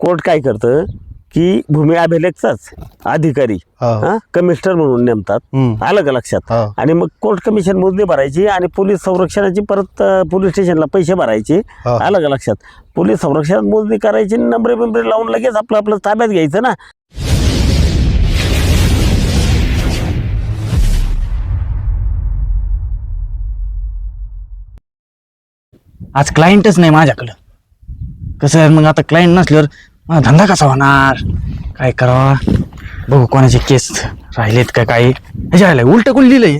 Court काय करतं की भूमी अभिलेखचाच अधिकारी हा. हा कमिशनर म्हणून नेमतात हम्म. आलं का लक्षात हा. आणि मग कोर्ट कमिशन मोजणी भरायची आणि पोलीस संरक्षणाची परत पोलीस स्टेशनला पैसे भरायचे हा. आलं का लक्षात पोलीस संरक्षणात मोजणी करायची नंबरे बिंबरे लावून लगेच आपलं आपलं ताब्यात घ्यायचं ना आज क्लायंटच नाही माझ्याकडं कसं आहे मग आता क्लायंट नसल्यावर माझा धंदा कसा होणार? काय करावा? बघू कोणाचे केस राहिलेत का काही. ह्याच्या उलट कोण लिहिलंय?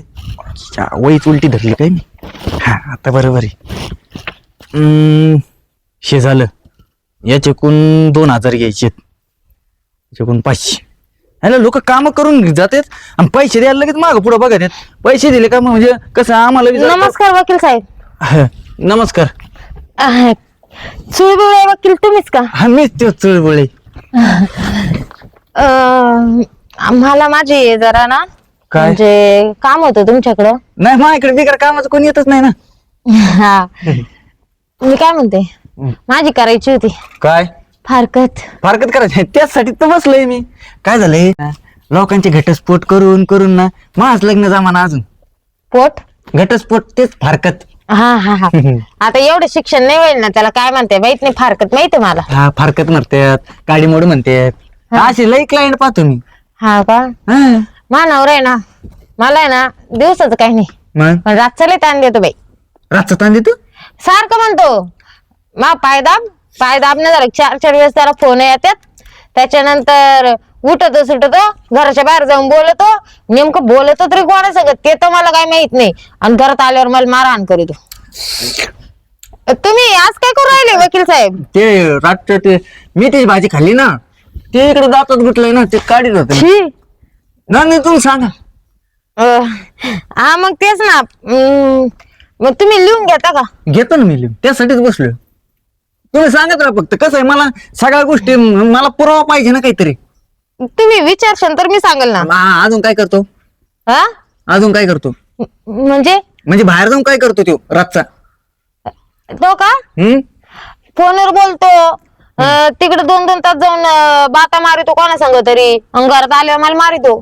वहीच उलटी धरली काय मी? हा आता बरोबर आहे. हे झालं. याच्याकून दोन हजार घ्यायचे याच्याकून पाचशे. ह्याला लोक कामं करून जातात आणि पैसे द्यायला लगेच मागं पुढं बघत आहेत. पैसे दिले का मग म्हणजे कसं आम्हाला नमस्कार वकील साहेब. नमस्कार. चुळबुळे वकील तुम्हीच का? हा मीच तो चुळबुळे. आम्हाला माझी जरा ना काय? म्हणजे काम होतं तुमच्याकडं. नाही माझ्याकडे बिगर कामाचं कोणी येतच नाही ना. हा. मी काय म्हणते? माझी करायची होती. काय? फारकत. फारकत करायचं? त्याचसाठी तर बसलोय मी. काय झालंय? लोकांचे घटस्फोट करून करून ना. माझ लग्न जमाना अजून. पोट? घटस्फोट तेच फारकत. हा हा हा. आता एवढं शिक्षण नाही होईल ना त्याला काय म्हणते माहीत नाही फारकत माहिती मला. हा फारकत म्हणतात काडी मोड म्हणतात. असे लई क्लायंट पाहतो मी. हा का? हा. मानावर आहे ना मला आहे ना दिवसाचं काही नाही. मग? पण रातचं लय ताण देतो बाई. रातचा तांदी तू सारखं म्हणतो मा पायदाब पायदाब नाही झालं की चार चार वेळेस त्याला फोन येतात त्याच्यानंतर उठतो सुटतो घराच्या बाहेर जाऊन बोलतो. नेमकं बोलतो तरी कोणा सांगत ते तर मला काय माहीत नाही. आणि घरात आल्यावर मला मारहाण करीतो तुम्ही आज काय करू राहिले वकील साहेब? ते रात्र ते मी त्याची भाजी खाल्ली ना ते इकडे जातात गुटलंय ना ते काढीत होते. छी. ना नाही तुम्ही सांगा. अं, हा मग तेच ना. अं, मग तुम्ही लिहून घेता का? घेतो ना मी लिहून. त्यासाठीच बसलोय. तुम्ही सांगत राहा फक्त कसं आहे? मला सगळ्या गोष्टी म- मला पुरावा पाहिजे ना काहीतरी. तुम्ही विचारशाल तर मी सांगेल ना. आ- अजून काय करतो? हा? अजून काय करतो? म- म्हणजे? म्हणजे बाहेर जाऊन काय करतो तो रातचा? तो का? हम्म? फोनवर बोलतो. अं, तिकडे दोन दोन तास जाऊन अं, बाता मारितो कोणा सांग तरी. अन घरात आल्यावर मला मारितो.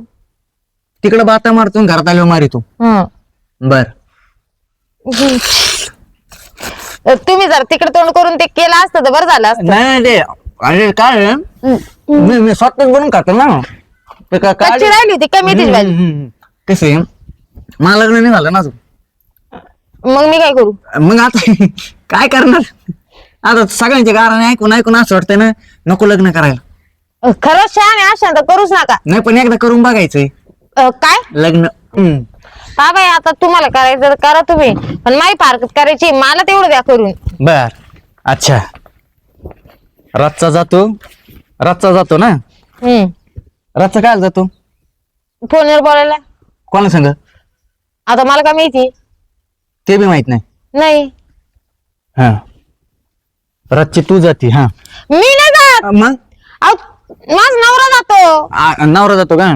तिकडे बाता मारतो आणि घरात आल्यावर मारितो. हं. बर. तुम्ही जर तिकडे तोंड करून ते केलं असतं तर बरं झालं असतं. नाही नाही ते अरे काय? मी मी स्वतःच बनवून खातो ना. ते का- कच्ची राहिली होती कमी हम्म, भाजी? हम्म, हम्म. कसं आहे मला लग्न नाही झालं ना अजून. मग मी काय करू? मग आता काय करणार? आता सगळ्यांच्या गाराने ऐकून ऐकून असं वाटतंय ना नको लग्न करायला. खरंच छान आहे अशा तर करूच नका. नाही पण एकदा करून बघायचंय. अं, काय? लग्न. हम्म. हा बाई आता तुम्हाला करायचं तर करा तुम्ही. पण माही फारकत करायची मला तेवढं द्या करून. बर. अच्छा. रातचा जातो. रातचा जातो ना? हम्म. रातचा काय जातो? फोनवर बोलायला. कोणा सांग? आता मला काय माहिती? ते बी माहीत नाही. नाही. हा. रातची तू जाती हा. मी नाही जात. मग? अहो, माझा नवरा जातो. आ- नवरा जातो का?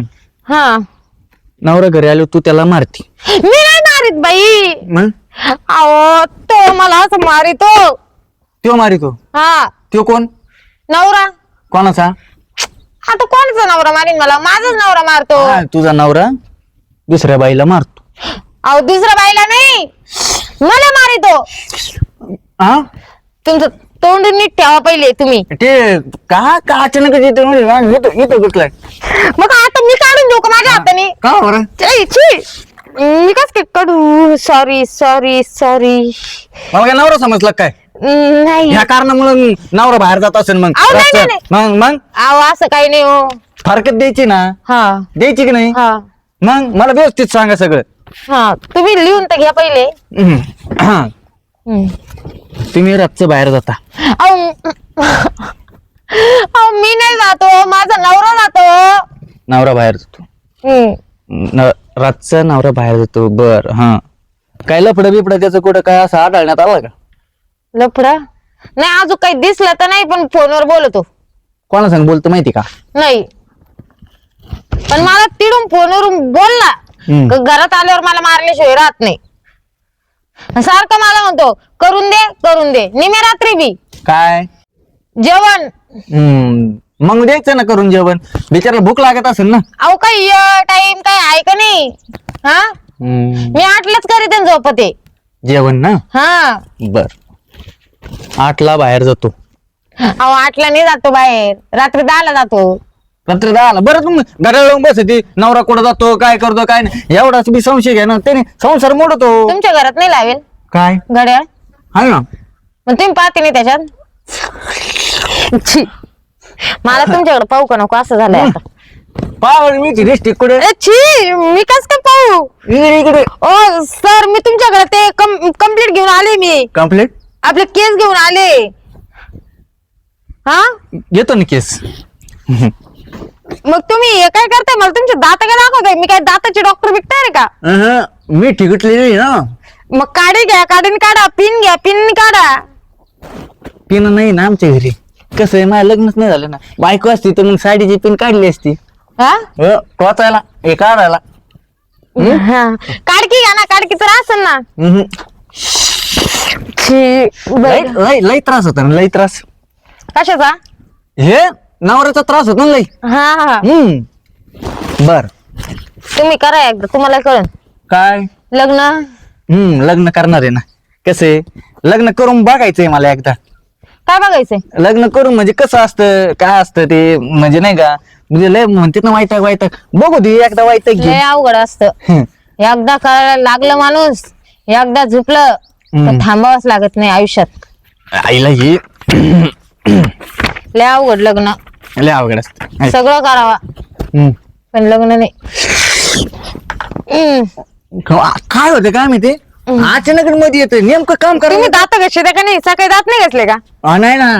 हा. नवरा घरी आलो तू त्याला मारती. मी नाही मारित बाई. मग? अहो तो मला असं मारितो. त्यो मारितो? हा. त्यो कोण? नवरा. कोणाचा? आता कोणाचा नवरा मारीन मला? माझाच नवरा मारतो. हा, तुझा नवरा दुसऱ्या बाईला मारतो. अहो दुसऱ्या बाईला नाही. मला मारितो. हा तुमचं तोंड नीट ठेवा पहिले तुम्ही. ते का? का अचानक येतो म्हणजे? येतो मग आता मी काढून देऊ का माझ्या हाताने? का बरं? छी, छी. मी कस काय काढू? सॉरी सॉरी सॉरी मला काय नवरा समजला काय? नाही. ह्या कारणामुळे नवरा बाहेर जात असेल मग. अहो, नाही, मग मग? अहो असं काही नाही हो. फारकत द्यायची ना? हा. द्यायची की नाही? हा. मग? मला व्यवस्थित सांगा सगळं. हा. तुम्ही लिहून तर घ्या पहिले. हम्म. हा. हम्म. तुम्ही रातचं बाहेर जाता. अहो अहो, मी नाही जातो माझा नवरा जातो नवरा बाहेर जातो. हम्म. न- रातचा नवरा बाहेर जातो. बर हा. काय लफडं बिपडं त्याचं कुठं काय असं आढळण्यात आलं का? लफडा? नाही अजून काही दिसलं तर नाही पण फोनवर बोलतो. कोणा सांग बोलतो माहिती का? नाही. पण मला तिडून फोनवरून बोलला. हम्म. घरात आल्यावर मला मारल्याशिवाय राहत नाही. सारखं मला म्हणतो करून दे करून दे. निमे रात्री बी. काय? जेवण. हम्म, मग द्यायचं ना करून जेवण. बिचाराला भूक लागत असेल ना? अहो काही टाइम काय आहे का नाही? हा? हम्म, मी आठलाच करीते झोपते. जेवण ना? हा. बर. आठला बाहेर जातो. अहो आठला नाही जातो बाहेर. रात्री दहाला जातो. रात्री दहाला? बरं तुम्ही लावून बसते. नवरा कुठं जातो काय करतो काय नाही. एवढाच बी संशय घ्या ना. त्याने संसार मोडतो. तुमच्या घरात नाही लावेल? काय? घड्याळ? हा ना. मग तुम्ही पाहते नाही त्याच्यात? छी. मला तुमच्याकडे पाहू का नको? असं झालंय आता. पावर मी ती लिस्टिक कुठे ए, छी. मी कस काय पाहू? इकडे इकडे. ओ सर मी तुमच्याकडे ते कंप्लीट घेऊन आले मी. कंप्लीट आपले केस घेऊन आले. हा? येतो ना केस. मग तुम्ही हे काय करताय? मला तुमचे दात काय दाखवताय? मी काय दाताचे डॉक्टर विकताय रे का? अहं, मी ठिकटलेली ना. मग काढे घ्या काढून काढा पिन घ्या पिन काढा. पिन नाही ना आमच्या घरी. कसं आहे माझं लग्नच नाही झालं ना. बायको असती तर मग साडीची पिन काढली असती. हा? अ, टोचायला हे काढायला. हा. काडकी घ्या ना काडकी तर असेल ना. अहं. छी, लय बरं. लय लय त्रास होता ना लय त्रास. कशाचा? हे नवऱ्याचा त्रास होतो ना लय हा हा हम्म. बर. तुम्ही करा एकदा तुम्हाला कळन काय? लग्न? हम्म लग्न करणार आहे ना. कसं लग्न करून बघायचंय मला एकदा. काय बघायचंय? लग्न करून म्हणजे कसं असतं काय असतं ते म्हणजे नाही का म्हणजे लय म्हणते ना वाईट वाईट बघू दे एकदा वाईट लय घे अवघड असतं. एकदा करायला लागलं माणूस एकदा झुकलं थांबावंच लागत नाही आयुष्यात. आईला हे लय अवघड लग्न. लय अवघड असत. सगळं करावा. पण लग्न नाही. हम्म. काय होतं काय माहिती? अचानक मध्ये येतं नेमकं काम तुम्ही करा दात घसले का नाही? सकाळी दात नाही घसले का? नाही ना.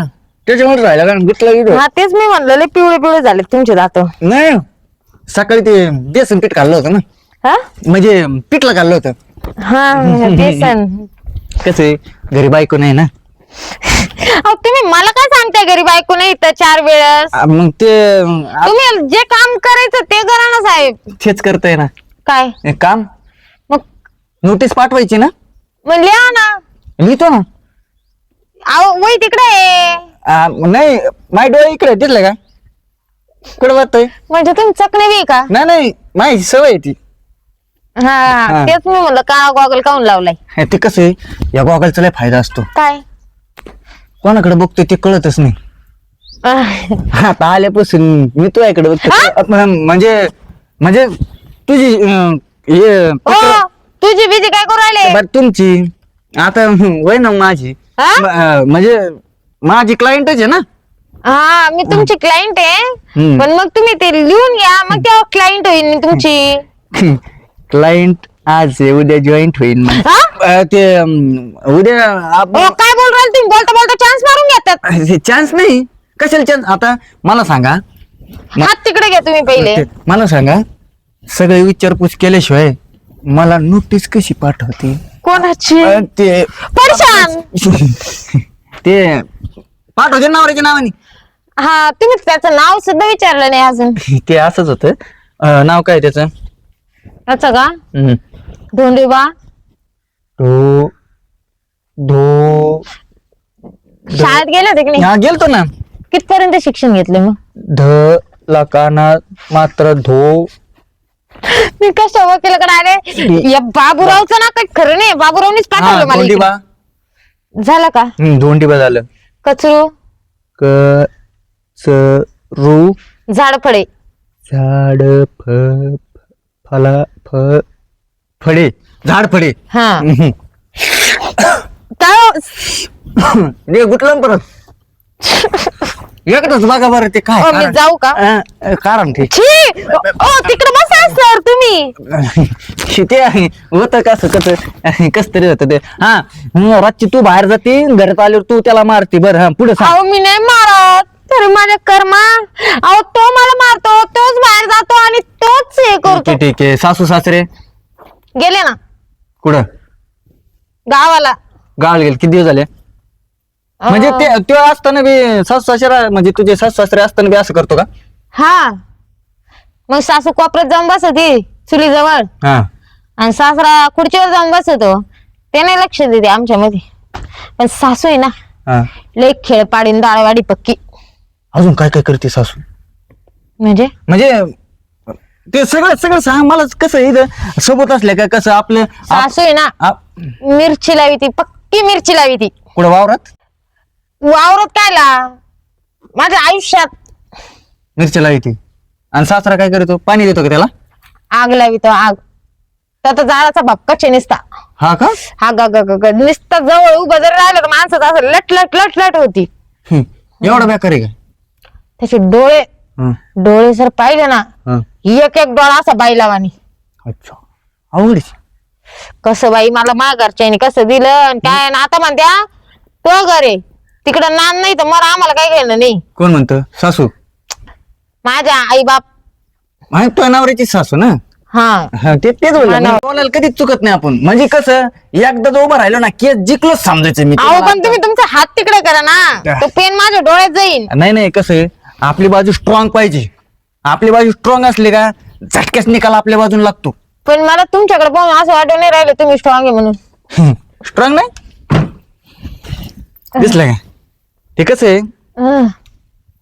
त्याच्यामुळे राहिला कारण गुतला गेलो हा तेच मी म्हणलं लय पिवळे पिवळे झाले तुमचे दात. नाही. सकाळी ते बेसन पीठ खाल्लं होतं ना. हा? म्हणजे पिठलं खाल्लं होतं. हा आहे. कसं आहे घरी बायको नाही ना? अहो, तुम्ही मला काय सांगताय घरी बायको नाही तर चार वेळेस? आ, मग ते आ, तुम्ही जे काम करायचं ते करा ना साहेब. तेच करताय ना. काय? एक काम मग? नोटीस पाठवायची ना? मग लिहा ना. लिहितो ना. अहो वही तिकडे आहे. आ, नाही माय डोळे इकडे दिसलं का? कुठं वाटतंय म्हणजे तुम्ही चकणे बी का? नाही नाही माझी सवय आहे ती. हा हा. तेच मी म्हणलं का गॉगल काऊन लावलाय? हे ते कसं आहे? या गॉगलचा लय फायदा असतो. काय? कोणाकडे बघतोय ते कळतच नाही. अह, आता आल्यापासून मी तुझ्याकडे बघतो म्हणजे म्हणजे तुझी अं, हे तुझी बिजी काय करू राहिले? बरं तुमची. आता वय ना माझी. हा? म- अं, म्हणजे माझी क्लायंटच आहे ना? हा मी तुमची क्लायंट आहे. हम्म. पण मग तुम्ही ते लिहून घ्या. मग तेव्हा क्लायंट होईल मी तुमची. क्लायंट आज आहे उद्या जॉईंट होईल मग. हा? अं, ते अं, उद्या आपण काय बोल राहिले तुम्ही? बोलता बोलता चान्स मारून घेतात. चान्स नाही. कशाला चान्स आता मला सांगा. हात तिकडे घ्या तुम्ही पहिले. ते- मला सांगा. सगळे विचारपूस केल्याशिवाय मला नोटीस कशी पाठवते? कोणाची? अं, ते परेशान. ते पाठवते नवऱ्याच्या नावाने. हा तुम्ही त्याचं नाव सुद्धा विचारलं नाही अजून. ते असंच होत. नाव काय त्याचं? त्याचं का? हम्म. धोंडीबा? धो धो शाळेत गेले होते की नाही? हा गेलतो ना. कितपर्यंत शिक्षण घेतलं मग? ध लकाना मात्र धो. मी कशा वकिलाकडे आले या बाबूरावचं ना काही खरं नाही. बाबूरावनीच हा पाठवलं मला इकडे. झालं का? हम्म, दोंडीबा झालं. कचरू? क च रू. झाडफळे. झाड फ फला फ फळे झाड फळे. हा. काय गुतलं ना परत. एकदाच बघा बरं ते काय अ, मी कारण. जाऊ का? अं, कारण ते. छी! ओ तिकडे बसा सर तुम्ही. ते आहे. होत कस कस कस तरी होत ते. हा मग रातची तू बाहेर जाते घरात आल्यावर तू त्याला मारते. बरं हा पुढे सांग. अहो मी नाही मारत. तरी माझ्या कर्मा अहो तो मला मारतो तोच बाहेर जातो आणि तोच हे करतो. ठीक आहे. सासू सासरे? गेले ना. कुठं? गावाला. गावाला गेले. किती दिवस झाले? म्हणजे ते तो असताना बी सासू सासरा म्हणजे तुझे सासू सासरे असताना बी असं करतो का? हा. मग सासू कोपऱ्यात जाऊन बसती चुलीजवळ. हा. आणि सासरा खुर्चीवर जाऊन बसतो. ते नाही लक्ष देते आमच्या मध्ये पण सासू आहे ना हा. लय खेळ पाडीन दाळवाडी पक्की. अजून काय काय करते सासू? म्हणजे? म्हणजे ते सगळं सगळं सांग. मला कसं इथं सोबत असल्या का कसं आपलं आप- सासू आहे ना आप- मिरची लावी ती पक्की मिरची लावी ती. कुठं वावरात? वावरत कायला? माझ्या आयुष्यात. मिरच्या लावती आणि सासरा काय करतो? पाणी देतो का त्याला? आग लावी तो आग. त्याचा झाडाचा बाप कचे निसता. हा का? हा ग ग ग ग. निसता जवळ उभं जर राहिलं तर माणसाचं असं लट लट लट लट होती. हम्म. एवढा बेकार आहे का? त्याचे डोळे हं, डोळे जर पाहिले ना हं. एक एक डोळा असा बाईलावानी अच्छा. अवघड आहे. कसं बाई मला माघारच्याने कसं दिलं आणि काय आणि आता म्हणत्या? तो घरे. तिकडं नान नाही तर मला आम्हाला काय घेणं नाही. कोण म्हणतं? सासू? माझ्या आई बाप आणि तो नवऱ्याची सासू ना? हा. हा, ते तेच बोललो. ना. बोलायला कधीच चुकत नाही आपण. म्हणजे कसं एकदा जो उभं राहिलो ना केस जिंकलोच समजायचं मी अहो पण तुम्ही तुमचा हात तिकडे करा ना. तो पेन माझ्या डोळ्यात जाईल नाही नाही कसं आहे? आपली बाजू स्ट्रॉंग पाहिजे. आपली बाजू स्ट्रॉंग असली का झटक्याच निकाल आपल्या बाजून लागतो. पण मला तुमच्याकडे पाहून असं वाटून नाही राहिलं तुम्ही स्ट्रॉंग आहे म्हणून. स्ट्रॉंग नाही? दिसलं का? ते कसं आहे.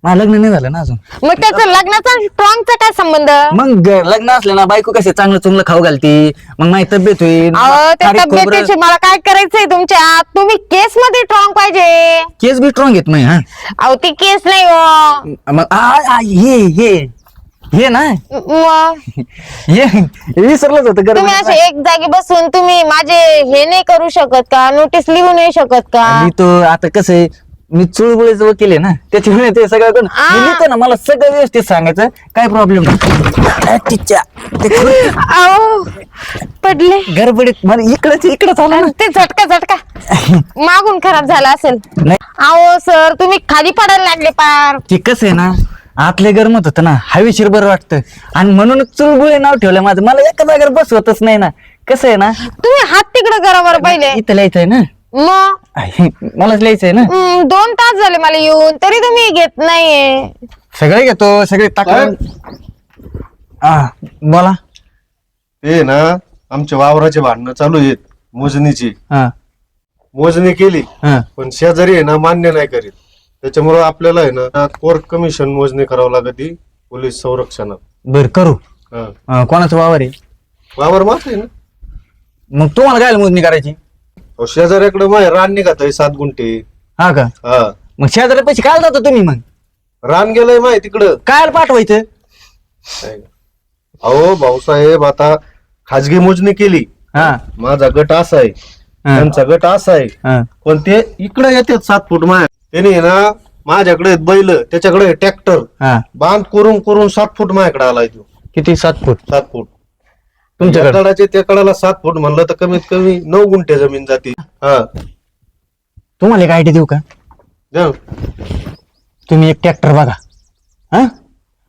मला लग्न नाही झालं ना अजून. मग त्याचं लग्नाचा स्ट्रॉंगचा काय संबंध? मग ग- लग्न असलं ना बायको कसे चांगलं चुंगलं खाऊ घालती मग माझी तब्येत होईल अहो त्या खारीक खोबरं- तब्येतीशी मला काय करायचंय तुमच्या? तुम्ही केस मध्ये स्ट्रॉंग पाहिजे. केस बी स्ट्रॉंग येत नाही हा. अहो ती केस नाही हो. मग आ, आ, हे हे हे ना. मग? हे हे विसरलंच होतं तुम्ही असे एक जागी बसून तुम्ही माझे हे नाही करू शकत का? नोटीस लिहू नाही शकत का? मी तो आता कसं आहे मी चुळबुळीच वकील आहे ना त्याच्यामुळे ते सगळं करून. मी लिहितो ना मला सगळं व्यवस्थित सांगायचं काय प्रॉब्लेम पडले. गडबडीत मला इकडच इकडच आलं ना. ते झटका झटका. मागून खराब झाला असेल. नाही. अहो सर तुम्ही खाली पडायला लागले पार. ते कसं आहे ना आतले गरमत होतं ना हवेशीर बरं वाटतं. आणि म्हणूनच चुळबुळे नाव ठेवलं माझं. मला एका जागेवर बसवतच नाही ना. कसं आहे ना तुम्ही हात तिकडे करा बरं पहिले. इथं लिहायचंय ना. मग? मलाच लिहायचंय ना. हम्म, दोन तास झाले मला येऊन तरी तुम्ही घेत नाहीये. सगळे घेतो सगळे तक्रार हा बोला. ते ना आमच्या वावराचे भांडणं चालू आहेत मोजणीची. हा. मोजणी केली हा. पण शेजारी आहे ना मान्य नाही करीत. त्याच्यामुळं आपल्याला आहे ना कोर्ट कमिशन मोजणी करावं लागते पोलीस संरक्षणात. बर करू. हा. हा, कोणाचं वावर आहे? वावर मात आहे ना. मग तुम्हाला काय मोजणी करायची? अहो, शेजाऱ्याकडे माय रान निघत आहे सात गुंठे. हा का? हा. मग शेजारी पैसे काय जातो तुम्ही मग? रान गेलंय माय तिकडं. काय पाठवायचं? अहो भाऊसाहेब आता खाजगी मोजणी केली. हा. माझा गट असा आहे. हा. त्यांचा गट असा आहे. हा. पण ते इकडे येतात सात फूट माय. त्याने ना माझ्याकडे आहेत बैल त्याच्याकडे ट्रॅक्टर. हा. बांध करून करून सात फूट माझ्याकडे आलाय तो. किती? सात फूट. सात फूट. तुमच्याकडे? या कडाचे त्या कडाला सात फूट म्हणलं तर कमीत कमी नऊ गुंठे जमीन जाते. हा. तुम्हाला एक आयडिया देऊ का. तुम्ही एक ट्रॅक्टर बघा. हा?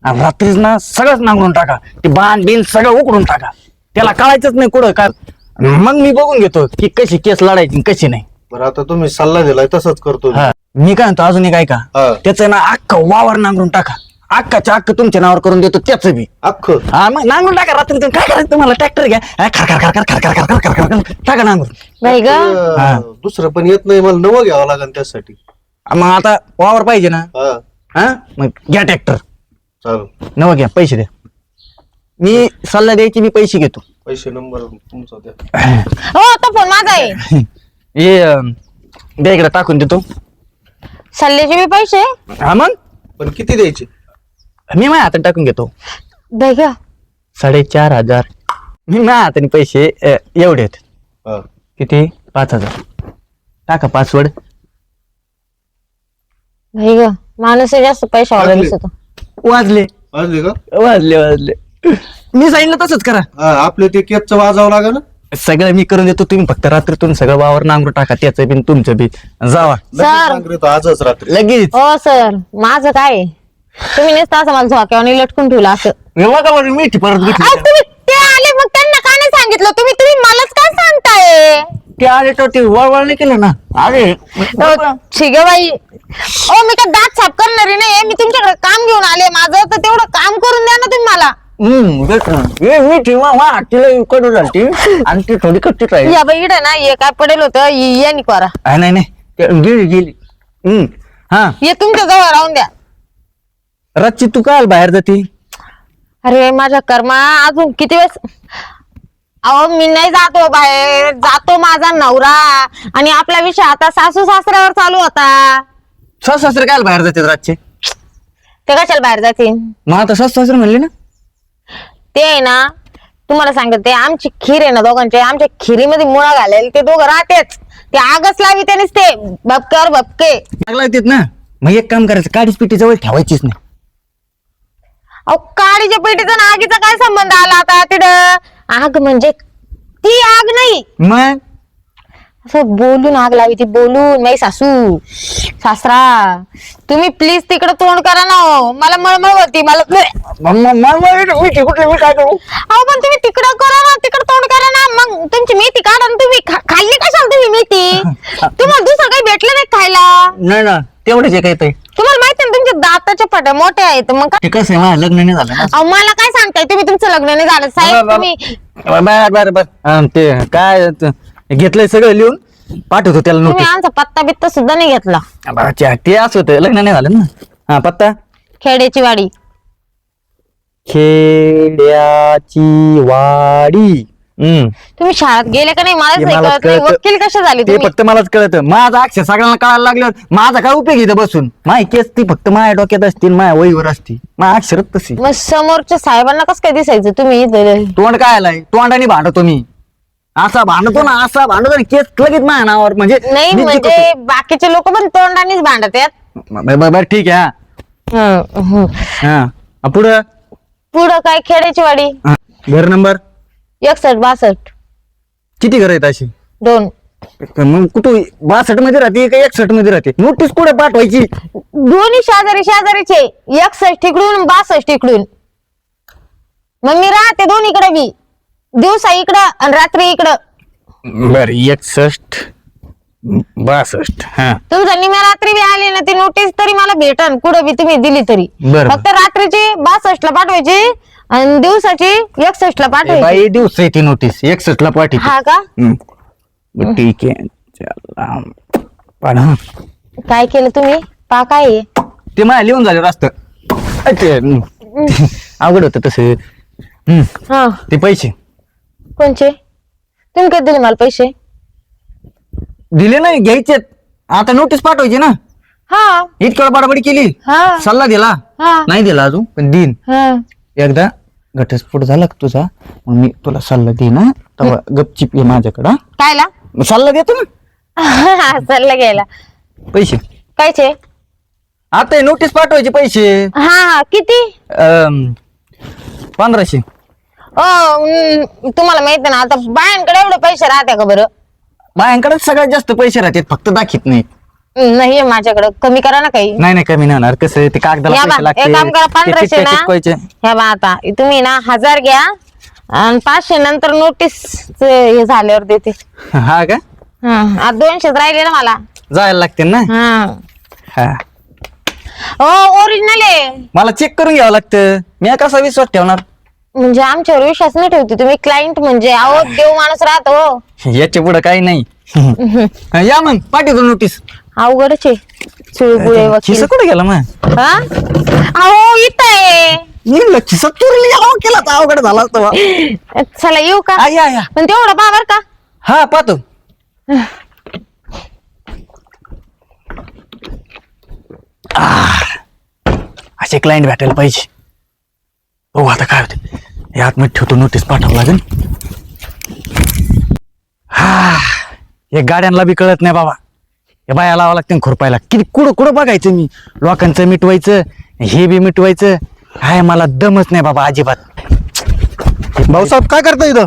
आणि रात्रीच ना सगळंच नांगरून टाका. ते बाण बिन सगळं उकडून टाका. त्याला कळायचंच नाही कुठं काय मग मी बघून घेतो की कशी केस लढायची आणि कशी नाही. बरं आता तुम्ही सल्ला दिलाय तसंच करतो मी. हा. मी काय म्हणतो अजून एक ऐका. हा. त्याचं ना अख्खं वावर नांगरून टाका. अख्खाच्या अख्ख तुमच्या नावावर करून देतो त्याचं बी. अख्खं? हा मग नांगरून टाका रात्री काय करायचं तुम्हाला? ट्रॅक्टर घ्या. हा, खर खर खर खर खर खर खर खर खर खर. टाका नांगरून. बाई ग. हा. अं, दुसरं पण येत नाही. मला नवं घ्यावं लागेल त्यासाठी. मग आता वावर पाहिजे ना? हा. हा? मग घ्या ट्रॅक्टर. चालू नवं घ्या. पैसे द्या. मी सल्ला द्यायची मी पैसे घेतो. पैसे नंबर तुमचा द्या. हो तो फोन माझा आहे. हे अं, द्या इकडे टाकून देतो. सल्ल्याचे बी पैसे? हा मग? पण किती द्यायचे? मी माझ्या हातात टाकून घेतो. बाई ग. साडेचार हजार. मी माझ्या हाताने पैसे अं, एवढे आहेत. हा. किती? पाच हजार. टाका पासवर्ड ग. माणूस जास्त पैशावाला टाकले. दिसतो वाजले. वाजले का? वाजले वाजले. मी सांगितलं तसंच करा. हा आपले ते केपचं वाजावं लागेल ना? सगळं मी करून देतो. तुम्ही फक्त रात्रीतून सगळं वावर नांगरून टाका. त्याचं बी आणि तुमचं बी. जावा. लगेच सर. नांगरेतो आजच रात्री. लगेच. हो सर. माझं काय आहे? तुम्ही नुसतं असं मला झोक्यावर लटकून ठेवलं असं. हे बरं, मीठी परत घेतली तुम्ही ते आले मग त्यांना का नाही सांगितलं? तुम्ही तुम्ही मलाच काय सांगताय? ते आले तर ते वळवळ नाही केलं ना. अरे ठीक आहे बाई. ओ मी काय दात साफ करणारी नाही मी तुमच्याकडे काम घेऊन आले. माझं तर तेवढं काम करून द्या ना तुम्ही मला. हम्म ना. हे मीठी तिला कडू झालती आणि ती थोडी कच्ची राहिली या बाई इकडे ना हे काय पडेल होतं? ये या निकोरा. हा, नाही नाही. ते गेली गेली. हम्म हा. हे तुमच्या जवळ राहून द्या. रातची तू काय बाहेर जाते? अरे माझ्या कर्मा अजून किती वेळेस? अहो मी नाही जातो बाहेर. जातो माझा नवरा. आणि आपला विषय आता सासू सासऱ्यावर चालू होता. सास सासरे काय बाहेर जाते रातचे ते कशाला बाहेर जातील? मग आता सास सासरे म्हणले ना. ते आहे ना तुम्हाला सांगते आमची खीर आहे ना दोघांची आमच्या खिरीमध्ये मुळा घालेल ते दोघं राहतेच. ते आगच लावी त्यानेच ते बपक्यावर बपके लागला येतात ना. मग एक काम करायचं काडीच पिठी जवळ ठेवायचीच नाही. अहो काळीच्या पेटीचा आणि आगीचा काय संबंध आला आता तिथं? आग म्हणजे ती आग नाही. मग? असं बोलून आग लावी ती बोलून. नाही सासू. सासरा तुम्ही प्लीज तिकडे तोंड करा ना हो. मला मळमळ होती मला मग- मग- मग- मग मी कुठे मी काय करू? अहो पण तुम्ही तिकडं करा ना तिकडं तोंड करा ना. मग तुमची मेथी काढा ना तुम्ही. खा- खाल्ली कशाला तुम्ही मेथी? तुम्हाला दुसरं काही भेटलं नाही खायला? नाही ना तेवढेच काय ते तुम्हाला माहिती ना तुमच्या दाताच्या पट्या मोठ्या आहेत मग काय? ते कसं आहे माझं लग्न नाही झालं ना अहो मला काय सांगताय तुम्ही? तुमचं लग्न नाही झालं. साहेब तुम्ही बर बर बर अं, ते काय त- घेतलंय सगळं लिहून? पाठवतो त्याला तुम्ही नोटीस आमचा पत्ता बित्ता सुद्धा नाही घेतला. ते असं होतं लग्न नाही झालं ना? हा पत्ता? खेड्याची वाडी. खेड्याची वाडी. हम्म. तुम्ही शाळेत गेले का नाही? मलाच नाही मलाच कळत नाही. कळतं. वकील कशा झाली ते तुम्ही? फक्त मलाच कळत. माझा अक्षर सगळ्यांना कळायला लागल्यावर माझा काय उपयोग इथं बसून? माय केस ती फक्त माझ्या डोक्यात असतील माझ्या वहीवर असती माझ्या अक्षरच तशी. मग समोरच्या साहेबांना कसं काय दिसायचं तुम्ही इथं? तोंड काय आलाय? तोंडाने भांडतो मी. असा भांडतो ना असा भांडतो ना केस लगेच माझ्या नावावर. म्हणजे नाही मी म्हणजे जिंकतो. बाकीचे लोक पण तोंडानेच भांडत आहेत बर- ठीक आहे हा. हं, हं. हा. हा, पुढं? पुढं काय? खेड्याची वाडी. हा, घर नंबर? एकसष्ट बासष्ट. किती घर आहेत अशी? दोन. मग कुठं बासष्टमध्ये राहते का एकसष्टमध्ये राहते? नोटीस कुठे पाठवायची? दोन्ही शेजारी शेजारीचे. एकसष्ट इकडून बासष्ट इकडून. मग मी राहते दोन्हीकडे बी. दिवसा इकडं आणि रात्री इकडं. बर एकसष्ट बासष्ट हा. तुमचा निम्या रात्री बी आली ना ती नोटीस तरी मला भेटन. कुठं बी तुम्ही दिली तरी. बरं. फक्त रात्रीची बासष्ट ला पाठवायची आणि दिवसाची एकसष्ट ला ए पाठवायची. बाई दिवस आहे ती नोटीस एकसष्ट ला पाठवते. हा का? ठीक आहे. चला. पण हा. काय केलं तुम्ही? पा काय आहे? ते मला लिहून झालं रास्त. अवघड होतं तसं. हा. ते पैसे. कोणचे? तुम्ही कधी दिले मला पैसे? दिले नाही घ्यायचेत आता नोटीस पाठवायची ना. हा. इतकं बडाबडी केली. हा. सल्ला दिला. हा. नाही दिला अजून पण दिन हा. एकदा. घटस्फोट झाला का तुझा? मग मी तुला सल्ला दे ना तेव्हा गपचिप ये माझ्याकडं हा? कायला? मग सल्ला देतो ना. चाललं घ्यायला. पैसे. कायचे? आता नोटीस पाठवायचे पैसे. हा हा किती? अं, पंधराशे. ओ हम्म, तुम्हाला माहिती आहे ना आता बायांकडे एवढे पैसे राहते का बरं? बायांकडे सगळ्यात जास्त पैसे राहतात फक्त दाखीत नाही हम्म, नाही माझ्याकडे. कमी करा ना काही. नाही नाही कमी नाही होणार. कसं आहे, ते कागदाला या पैसे बा एक काम करा लागते चिठ्ठ्या. ना. ह्या बा आता. तुम्ही ना हजार घ्या आणि पाचशे नंतर नोटीस हे झाल्यावर देते. हा का? हा आता दोनशेच राहिले ना मला. जायला लागते ना? हा. हा. हो ओरिजिनल आहे. मला चेक करून घ्यावं लागतं. मी कसा विश्वास ठेवणार? म्हणजे आमच्यावर विश्वास नाही ठेवते तुम्ही क्लायंट म्हणजे. अहो देव माणूस राहतो. याच्यापुढे काही नाही. या मग. पाठवतो नोटीस अवघडच आहे. चुळबुळे वकील. खिसा कुठे गेला मग? हा? अहो इथं आहे. येईल खिसा चोरीला गेला केला तर अवघड झाला असता बा. चला येऊ का? हा, या या पण तेवढं बाबर का. हा पाहतो. आह, असे क्लायंट भेटायला पाहिजे. हो आता काय होते. यात मी ठेवतो नोटीस पाठवावं लागेल. हा हे गाड्यांना बी कळत नाही बाबा. हे बाया लावा लागते खुरपायला. किती कुठं कुठं बघायचं मी? लोकांचं मिटवायचं हे बी मिटवायचं. हाय मला दमच नाही बाबा अजिबात. भाऊसाहेब काय करता इथं?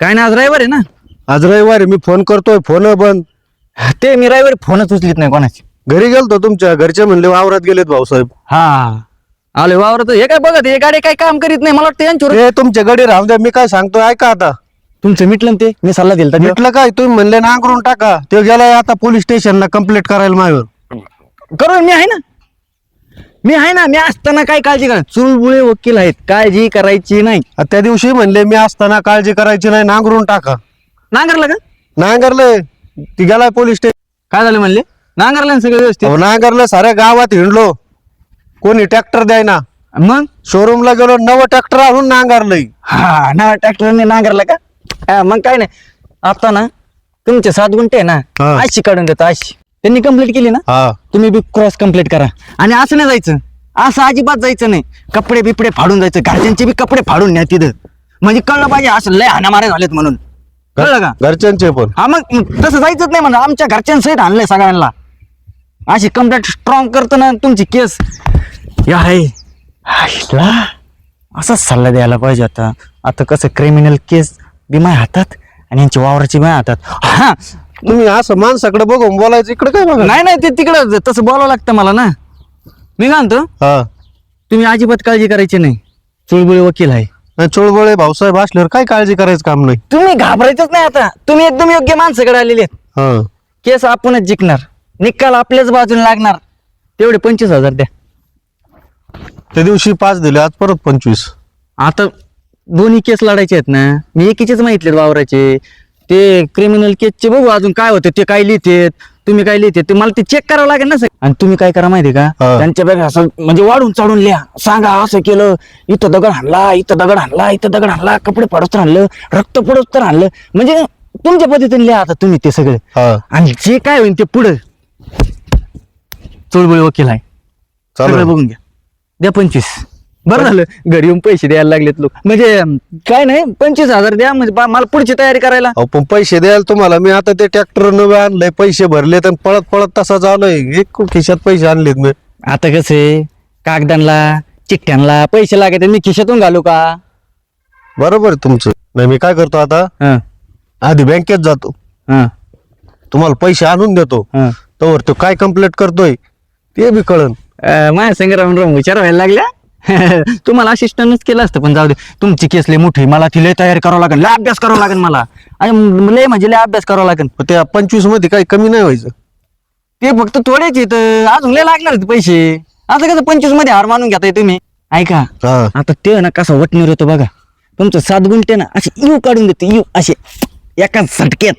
काय नाही आज रविवार आहे ना? आज रविवारी मी फोन करतोय फोन बंद. ते मी रविवारी फोनच उचलीत नाही कोणाची. घरी गेलतो तुमच्या घरचे म्हणले वावरात गेलेत भाऊसाहेब. हा. आले वावरत. हे काय बघत हे गाडी काय काम करीत नाही? मला वाटतं यांच्यावर ते तुमच्या गडी राहून द्या. मी काय सांगतोय? ऐका आता. तुमचं मिटलं ना ते? मी सल्ला दिला होता म्हटलं काय? तुम्ही म्हणले नांगरून टाका. ते गेलाय आता पोलीस स्टेशनला कंप्लेंट करायला माझ्यावर करू मी आहे ना. मी आहे ना मी असताना काय काळजी करा चुळबुळे वकील आहेत काळजी करायची नाही. त्या दिवशी म्हणले मी असताना काळजी करायची नाही नांगरून टाका. नांगरला का? नांगरले ती गेलाय पोलीस स्टेशन काय झालं म्हणले? नांगरला ना सगळं व्यवस्थित? नांगरलं साऱ्या गावात हिंडलो. कोणी ट्रॅक्टर द्याय ना मग शोरूमला गेलो नवं ट्रॅक्टर आणून नांगारलंय. हा ना ट्रॅक्टरने नांगरला का? हा, मग काय नाही. आता ना तुमचे सात गुंठे आहे ना. अशी काढून देतो अशी त्यांनी कंप्लीट केली ना? हा. तुम्ही बी क्रॉस कंप्लीट करा. आणि असं नाही जायचं. असं अजिबात जायचं नाही. कपडे बिपडे फाडून जायचं. घरच्यांचे बी कपडे फाडून न्या तिथं. म्हणजे कळलं पाहिजे असं लय हाणामारे झालेत म्हणून. कळलं का? घरच्यांचे पण. हा मग मग तसं जायचंच नाही म्हणा. आमच्या घरच्यांसहित आणलंय सगळ्यांना. अशी कंप्लेंट स्ट्रॉंग करतो ना तुमची केस. या आहे आईला असाच सल्ला द्यायला पाहिजे आता. आता कसं क्रिमिनल केस बी माझ्या हातात आणि यांची वावराची माझ्या हातात हा. तुम्ही असं माणसाकडे बघून बोलायचं इकडे काय बघा? नाही नाही ते तिकडं तसं बोलावं लागतं मला ना. मी काय म्हणतो? हा. तुम्ही अजिबात काळजी करायची नाही. चुळबुळी वकील आहे. चोळबळे भाऊसाहेब असल्यावर काय काळजी करायचं काम नाही? तुम्ही घाबरायचंच नाही आता. तुम्ही एकदम योग्य माणसाकडे आलेले आहेत. हा. केस आपणच जिंकणार. निकाल आपल्याच बाजूने लागणार. तेवढे पंचवीस हजार द्या. त्या दिवशी पाच दिले आज परत पंचवीस. आता दोन्ही केस लढायचे आहेत ना. मी एकीचेच माहितले वावराचे. ते क्रिमिनल केसचे बघू अजून काय होते. ते काय लिहितेत तुम्ही काय लिहिते ते मला ते चेक करावं लागेल ना सर आणि तुम्ही काय करा माहिती का? हा. त्यांच्यापेक्षा असं म्हणजे वाढून चढून लिहा. सांगा असं केलं इथं दगड हाणला इथं दगड हाणला इथं दगड हाणला कपडे पडत आणलं रक्त पडत तर आणलं म्हणजे तुमच्या पद्धतीने लिहा आता तुम्ही ते सगळे. हा. आणि जे काय होईल ते पुढं चोळबोळी वकील आहे. सगळं बघून घ्या. द्या पंचवीस. बरं झालं. घरी येऊन पैसे द्यायला लागलेत लोक. म्हणजे काय नाही पंचवीस हजार द्या म्हणजे बा- मला पुढची तयारी करायला. अहो पण पैसे द्यायला तुम्हाला मी आता ते ट्रॅक्टर नवे आणलंय पैसे भरलेत आणि पळत पळत तसा चालूय एक खिशात पैसे आणलेत मी. आता कसे कागदांना चिठ्ठ्यांना पैसे लागत मी खिशातून घालू का? बरोबर आहे तुमचं. नाही मी काय करतो आता? हं, आधी बँकेत जातो. हं, तुम्हाला पैसे आणून देतो. हं. तोवर तो काय कंप्लीट करतोय ते बी कळन. अं, माझ्या संग राहून राहून विचार व्हायला लागल्या. तुम्हाला असिस्टंटच केलं असतं पण जाऊ दे. तुमची केस लय मोठी मला ती लय तयारी करावं लागेल. लय अभ्यास करावा लागेल मला. आणि लय म्हणजे लय अभ्यास करावा लागेल. त्या पंचवीसमध्ये काही कमी नाही व्हायचं. ते फक्त थोडेच आहेत. अजून लय लागणार आहेत पैसे. आता कसं पंचवीसमध्ये हार मानून घेताय तुम्ही. ऐका. हा. आता ते ना कसा वटणीर होतो बघा. तुमचं सात गुंठे ना असे यू काढून देते. यू असे एका झटक्यात.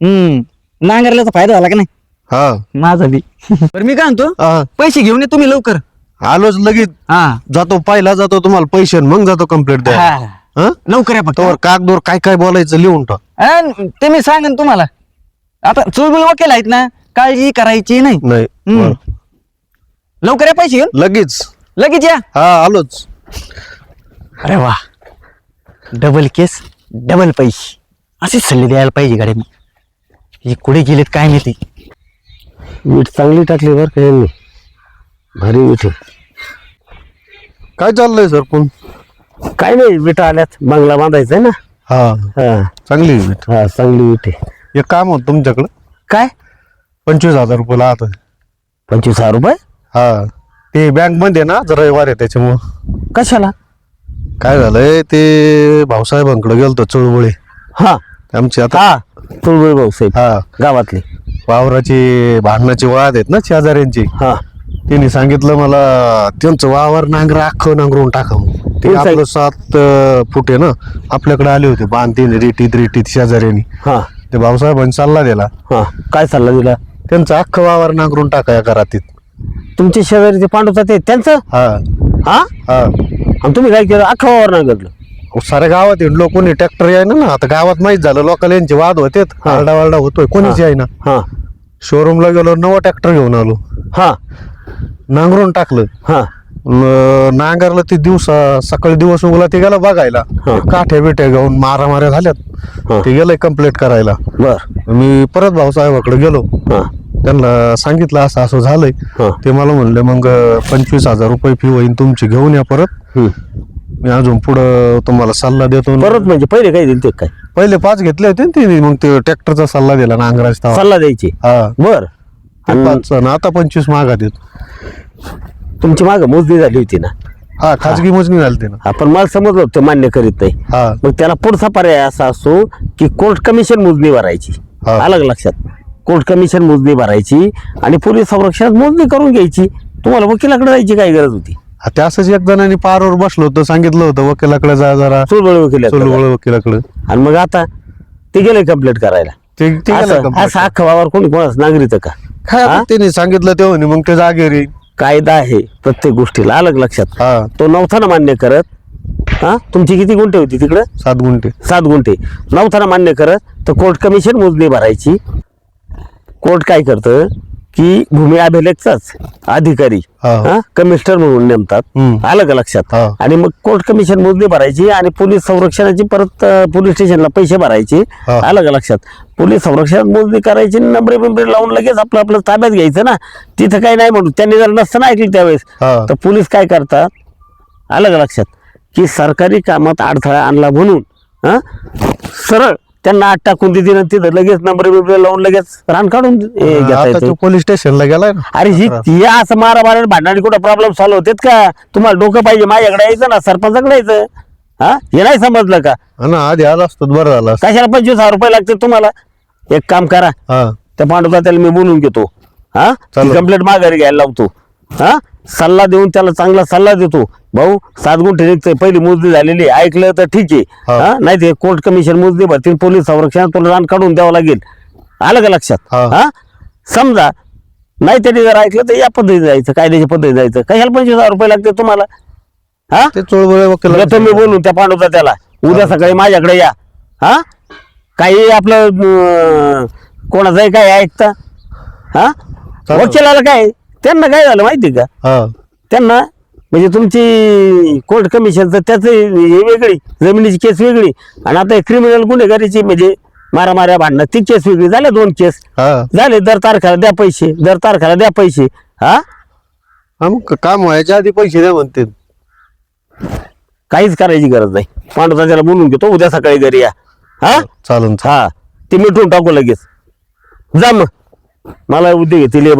हम्म. नांगरल्याचा फायदा झाला का नाही? हा. माझा बी. बरं मी काय म्हणतो? हा. पैसे घेऊन ये तुम्ही लवकर. आलोच लगेच. हा. जातो पहिला जातो तुम्हाला पैसे आणि मग जातो कंप्लीट द्या हा. हा? लवकर या फक्त. तोवर कागदोर काय काय बोलायचं लिहून टाक अन ते मी सांगेन तुम्हाला. आता चुळबुळ वकील आहेत ना काळजी करायची नाही. नाही. हम्म. बरं. लवकर या पैसे घेऊन. लगेच. लगेच या. हा आलोच. अरे वा. डबल केस डबल पैसे. असे सल्ले द्यायला पाहिजे गाडी मी. हे कुठे गेलेत काय माहिती? मीठ चांगली टाकली बरं का यांनी? भारी मीठ आहे. काय चाललंय सर पण? काय नाही विटा आल्यात. बंगला बांधायचा आहे ना. हा. हा. चांगली भेट. हा चांगली विट एक काम होत तुमच्याकडं. काय? पंचवीस हजार रुपये आता पंचवीस हजार रुपये? हा. ते बँकमध्ये ना जरा रविवार आहे त्याच्यामुळं. कशाला? काय झालंय ते भाऊसाहेबांकडे गेलतो चळवळी. हा. आमची आता हा तुळबुळ भाऊसाहेब. हा. गावातले. वावराची भांडणाची वाद आहेत ना शेजाऱ्यांची. हा. त्यांनी सांगितलं मला त्यांचं वावर नांगर अख्खं नांगरून टाका म्हणून. ते कोण आपलं सात अं, फूट आहे ना आपल्याकडे आले होते बांध तीन रेटीत रेटीत शेजाऱ्यांनी. हा. ते भाऊसाहेबांनी सल्ला दिला. हा. काय सल्ला दिला? त्यांचं अख्खं वावर नांगरून टाका या घरातीत. तुमचे शेजारी ते पांडवचा ते त्यांचं? हा. हा? हा. आणि तुम्ही काय केलं? अख्खा वावर नांगरलं. अहो, साऱ्या गावात हिंडलो कोणी ट्रॅक्टर याय ना आता गावात माहीत झालं लोकांना यांचे वाद होते हा. आरडा वारडा होतोय कोणीच आहे ना हा. शोरूमला गेलो नवा ट्रॅक्टर घेऊन आलो. हा. नांगरून टाकलं. हा. नांगरलं ते दिवसा सकाळी दिवस उगला ते गेला बघायला. हा. काठ्या बिठ्या घेऊन मारा माऱ्या झाल्यात. ते गेलंय कंप्लीट करायला. बर. मी परत भाऊसाहेबाकडे गेलो. हा. त्यांना सांगितलं असं असं झालंय. हा. ते मला म्हणले मग पंचवीस हजार रुपये फी होईन तुमची घेऊन या परत. हम्म. मी अजून पुढं तुम्हाला सल्ला देतो. परत म्हणजे पहिले काय दिले ते काय? पहिले पाच घेतले होते ना तिने मग ते ट्रॅक्टरचा सल्ला दिला नांगराचा सल्ला द्यायची. हा. बर. ते आणि पाच आणि आता पंचवीस मागात येत तुमची माग मोजणी झाली होती ना? हा खाजगी मोजणी झाली ते ना. आपण मला समजलं होतं ते मान्य करीत नाही. हा. मग त्याला पुढचा पर्याय असा असतो की कोर्ट कमिशन मोजणी भरायची. हा. अलग लक्षात? कोर्ट कमिशन मोजणी भरायची आणि पोलीस संरक्षणात मोजणी करून घ्यायची. तुम्हाला वकिलाकडे जायची काय गरज होती? हा, ते असंच एक जणांनी पारवर बसलो होतं सांगितलं होतं वकिलाकडे जा जरा. चुलबळ वकील चोलवळ वकिलाकडे. आणि मग आता ते गेले कंप्लीट करायला. ते ते गेलं असं अख्खा वावर कोणी कोणाच नागरिक का? काय हा? त्यांनी सांगितलं तेव्हा म्हणे, मग ते जागेवर येईल. कायदा आहे प्रत्येक गोष्टीला. अलग लक्षात? हा. तो नव्हता ना मान्य करत हा? तुमची किती गुंठे होती तिकडं? सात गुंठे. सात गुंठे. नव्हता ना मान्य करत तर कोर्ट कमिशन मोजणी भरायची. कोर्ट काय करतं? की भूमी अभिलेखचाच अधिकारी हा. कमिशनर म्हणून नेमतात हम्म. आलं का लक्षात हा. आणि मग कोर्ट कमिशन मोजणी भरायची आणि पोलीस संरक्षणाची परत अं, पोलीस स्टेशनला पैसे भरायचे हा. आलं का लक्षात पोलीस संरक्षणात मोजणी करायची नंबरे बिंबरे लावून लगेच आपलं आपलं ताब्यात घ्यायचं ना तिथं काही नाही म्हणून त्यांनी जर नसताना ऐकलं त्यावेळेस हा. तर पोलीस काय करतात आलं का लक्षात की सरकारी कामात अडथळा आणला म्हणून हा सरळ त्यांना आत टाकून देते ना तिथं लगेच नंबर बिंबर लावून लगेच रान काढून ए, घेता आता येतं. तो पोलीस स्टेशनला गेलाय ना? अरे ही ही. असं मारा मारा भांडणाने कुठं प्रॉब्लेम सॉल्व्ह होतेत का? तुम्हाला डोकं पाहिजे माझ्याकडे यायचं ना सरपंचाकडे यायचं. हा? हे नाही समजलं का? हा ना आधी आला असतो तर बरं झालं असतं. कशाला पंचवीस हजार रुपये लागतील तुम्हाला? एक काम करा. हा. त्या पांडुता त्याला मी बोलून घेतो. हा? चालेल. कंप्लेंट माघारी घ्यायला लावतो. हा? सल्ला देऊन त्याला चांगला सल्ला देतो. भाऊ सात गुंठे पहिली मोजणी झालेली आहे. ऐकलं तर ठीक आहे. नाही ते कोर्ट कमिशन मोजणी भरतील. पोलीस संरक्षण तुला रान काढून द्यावं लागेल. आलं का लक्षात? हा. समजा नाही त्यांनी जर ऐकलं तर या पद्धतीने जायचं कायद्याच्या पद्धतीने जायचं. कशाला पंचवीस हजार रुपये लागते तुम्हाला. हा? ते तुम्ही बोलून त्या पांडवता त्याला. उद्या सकाळी माझ्याकडे या. हा? काही आपलं कोणाचंही काय ऐकता. हा. वकिलाला काय? त्यांना काय झालं माहिती का? हा. त्यांना म्हणजे तुमची कोर्ट कमिशनचं त्याचं हे वेगळी जमिनीची केस वेगळी. आणि आता क्रिमिनल गुन्हेगारीची म्हणजे मारामाऱ्या भांडणं ती केस वेगळी. झाल्या दोन केस हा. झाले दर तारखेला द्या पैसे दर तारखेला द्या पैसे. हा? हा मग काम व्हायच्या आधी पैसे द्या म्हणते काहीच करायची गरज नाही. पांडवता त्याला बोलून घेतो उद्या सकाळी घरी या. हा? चालन हा. ते मिटून टाकू लगेच. जा मग. मला उद्या घेतील